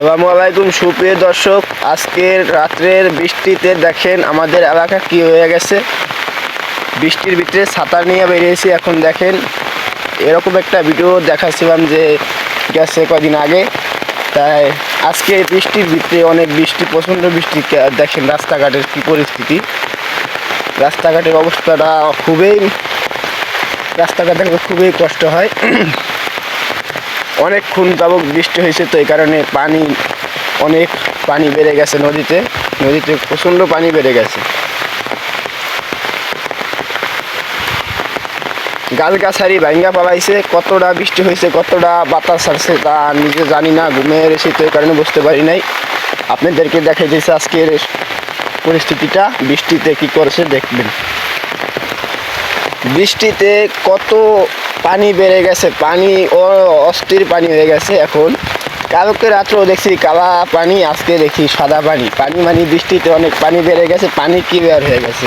আসসালামু আলাইকুম, সুপ্রিয় দর্শক। আজকের রাত্রের বৃষ্টিতে দেখেন আমাদের এলাকা কি হয়ে গেছে। বৃষ্টির ভিতরে ছাতা নিয়ে বেরিয়েছি। এখন দেখেন, এরকম একটা ভিডিও দেখাচ্ছিলাম যে গেছে কদিন আগে। তাই আজকে বৃষ্টির ভিতরে অনেক বৃষ্টি, প্রচণ্ড বৃষ্টি। দেখেন রাস্তাঘাটের কি পরিস্থিতি। রাস্তাঘাটের অবস্থাটা খুবই, রাস্তাঘাটে খুবই কষ্ট হয়। অনেকক্ষণ যাবক বৃষ্টি হয়েছে, তো এই কারণে পানি, অনেক পানি বেড়ে গেছে নদীতে। নদীতে প্রচণ্ড পানি বেড়ে গেছে। গাল গাছারি ভাঙ্গা পালাইছে, কতটা বৃষ্টি হয়েছে, কতটা বাতাস আসছে তা নিজে জানি না, ঘুমে এসেছি তো এই কারণে বুঝতে পারি নাই। আপনাদেরকে দেখে দিয়েছে আজকের পরিস্থিতিটা, বৃষ্টিতে কি করেছে দেখবেন। বৃষ্টিতে কত পানি বেড়ে গেছে, পানি ও অস্থির পানি হয়ে গেছে এখন। কালকে রাত্রেও দেখছি কালা পানি, আজকে দেখি সাদা পানি। পানি মানে বৃষ্টিতে অনেক পানি বেড়ে গেছে, পানি কি বের হয়ে গেছে?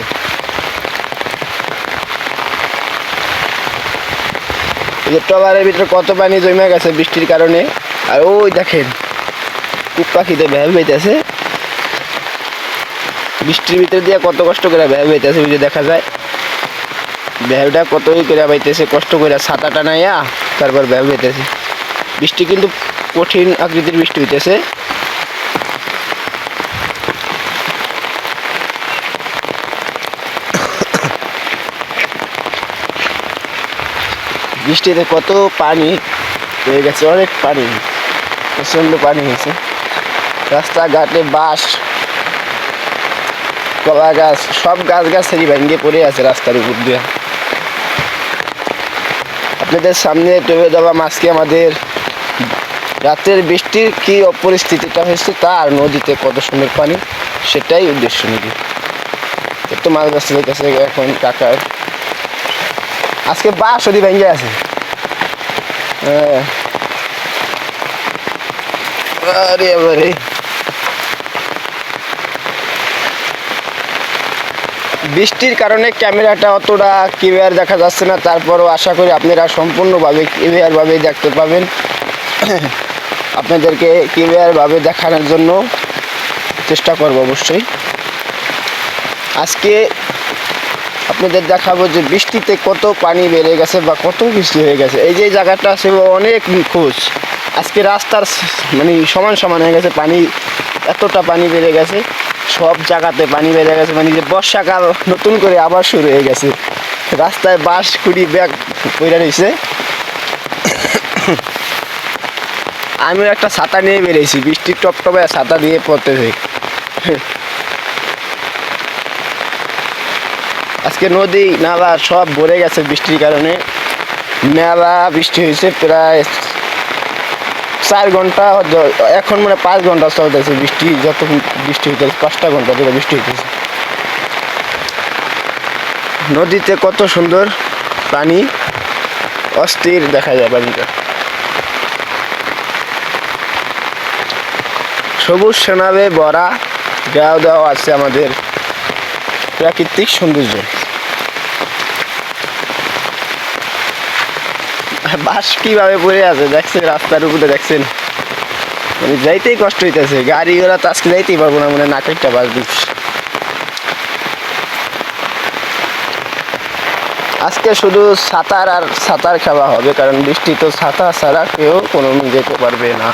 টলারের ভিতরে কত পানি জমে গেছে বৃষ্টির কারণে? আর ওই দেখেন কুক পাখিতে ভ্যাব হইতেছে বৃষ্টির ভিতরে দিয়ে কত কষ্ট করে ভ্যাব হইতেছে ওই যে দেখা যায়। ব্যাগটা কতই করে পাইতেছে কষ্ট করে ছাতা টানাইয়া তারপর ব্যাগ হইতেছে বৃষ্টি কিন্তু কঠিন আকৃতির বৃষ্টি হইতেছে। বৃষ্টিতে কত পানি, হয়ে গেছে অনেক পানি, প্রচণ্ড পানি হয়েছে। রাস্তাঘাটে বাস কলা গাছ, সব গাছ গাছেরই ভেঙে পড়ে আছে রাস্তার উপর দিয়ে। আপনাদের সামনে ডুবে দেওয়া মাছকে আমাদের রাতের বৃষ্টির কি পরিস্থিতিটা হয়েছে তা আর নদীতে কত সুন্দর পানি সেটাই উদ্দেশ্য নাকি একটু মাছ ব্যস্ত হইতেছে এখন কাকার। আজকে বাস ওদি ভেঙে আছে। আরে আরে বৃষ্টির কারণে ক্যামেরাটা অতটা ক্লিয়ার দেখা যাচ্ছে না। তারপরও আশা করি আপনারা সম্পূর্ণভাবে ক্লিয়ারভাবে দেখতে পাবেন। আপনাদেরকে ক্লিয়ারভাবে দেখানোর জন্য চেষ্টা করব অবশ্যই। আজকে আপনাদের দেখাবো যে বৃষ্টিতে কত পানি বেড়ে গেছে বা কত বৃষ্টি হয়ে গেছে। এই যে জায়গাটা আছে অনেক নিখোঁজ। আজকে রাস্তার মানে সমান সমান হয়ে গেছে, পানি, এতটা পানি বেড়ে গেছে। সব জায়গাতে পানি বেড়ে গেছে মানে যে বর্ষাকাল নতুন করে আবার শুরু হয়ে গেছে। রাস্তায় বাঁশ কুড়ি ব্যাগ পইরা রয়েছে আমিও একটা ছাতা নিয়ে বেরিয়েছি, বৃষ্টির টপটপে ছাতা দিয়ে পড়তে পড়তেছে। আজকে নদী, নালা সব ভরে গেছে বৃষ্টির কারণে। মেলা বৃষ্টি হয়েছে, প্রায় চার ঘণ্টা এখন মানে পাঁচ ঘণ্টা চলতেছে বৃষ্টি, যত বৃষ্টি হইতেছে, পাঁচটা ঘণ্টা ধরে বৃষ্টি হইতেছে। নদীতে কত সুন্দর পানি, অস্থির দেখা যায় পানিটা। সবুজ সেনাবে ভরা গাও দেওয়া আছে আমাদের প্রাকৃতিক সৌন্দর্য। বাস কীভাবে পড়ে আছে, দেখছেন? রাস্তার উপরে দেখছেন? মানে যাইতেই কষ্ট হইতেছে। গাড়ি ঘোড়া তো আজকে যাইতেই পারব না মানে নাটকটা বাস দিচ্ছি আজকে শুধু সাঁতার আর সাঁতার খাওয়া হবে, কারণ বৃষ্টি তো সাঁতার ছাড়া কেউ কোনো যেতে পারবে না।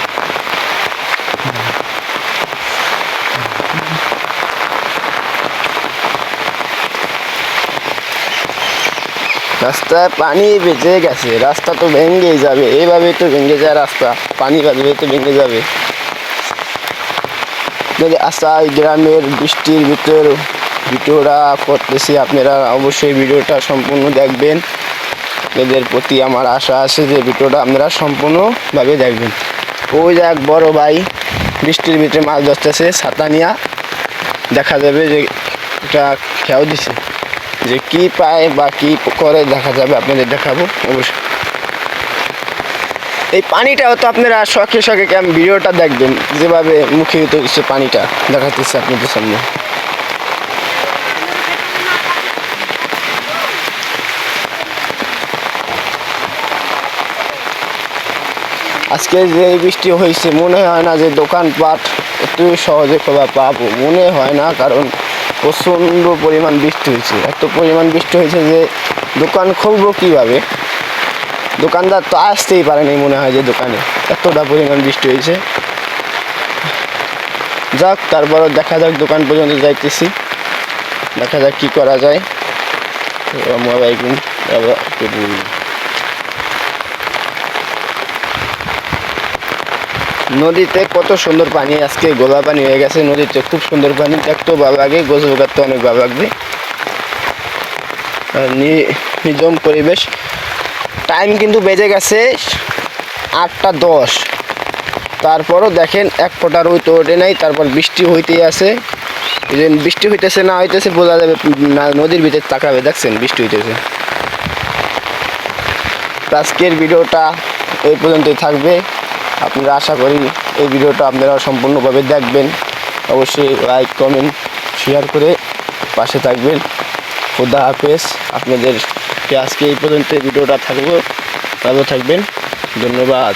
রাস্তায় পানি বেঁচে গেছে, রাস্তা তো ভেঙেই যাবে। এইভাবে তো ভেঙে যায় রাস্তা। পানি বাজবে তো ভেঙে যাবে। আসাই গ্রামের বৃষ্টির ভিতর ভিডিওটা করতেছি, আপনারা অবশ্যই ভিডিওটা সম্পূর্ণ দেখবেন। এদের প্রতি আমার আশা আছে যে ভিডিওটা আপনারা সম্পূর্ণভাবে দেখবেন। ওই যে এক বড় ভাই, বৃষ্টির ভিতরে মাছ ধরতেছে, ছাতা নিয়া দেখা যাবে যে এটা খেয়াও দিছে। যে কি পায় বা কি করে দেখা যাবে, আপনাদের দেখাবো, অবশ্যই। এই পানিটাও তো আপনারা শখে শখে কেমন ভিডিওটা দেখবেন, যেভাবে মুখে হচ্ছে পানিটা দেখাতেছে আপনাদের সামনে। আজকে যে বৃষ্টি হয়েছে, মনে হয় না যে দোকানপাট একটু সহজে খোলা পাবো, মনে হয় না, কারণ প্রচণ্ড পরিমাণ বৃষ্টি হয়েছে। এত পরিমাণ বৃষ্টি হয়েছে যে দোকান খুলবো কীভাবে? দোকানদার তো আসতেই পারেনি মনে হয় যে দোকানে। এতটা পরিমাণ বৃষ্টি হয়েছে। যাক, তারপরও দেখা যাক দোকান পর্যন্ত যাইতেছি। দেখা যাক কী করা যায়। মোবাইল নদীতে কত সুন্দর পানি, আজকে গোলা পানি হয়ে গেছে, নদীতে খুব সুন্দর পানি, দেখতেও ভালো লাগে গোসল করতে অনেক ভালো লাগবে। নিজম পরিবেশ। টাইম কিন্তু বেজে গেছে আটটা দশ। তারপরও দেখেন এক ফোঁটা তো ওঠে নাই, তারপর বৃষ্টি হইতেই আছে। বৃষ্টি হইতেছে, না হইতেছে, বোঝা যাবে, না, নদীর ভিতরে তাকাবে, দেখছেন, বৃষ্টি হইতেছে। আজকের ভিডিওটা এই পর্যন্তই থাকবে। আপনারা আশা করি এই ভিডিওটা আপনারা সম্পূর্ণভাবে দেখবেন। অবশ্যই লাইক কমেন্ট শেয়ার করে পাশে থাকবেন। খুদা হাফেজ। আপনাদেরকে আজকে এই পর্যন্ত ভিডিওটা থাকব। ভালো থাকবেন। ধন্যবাদ।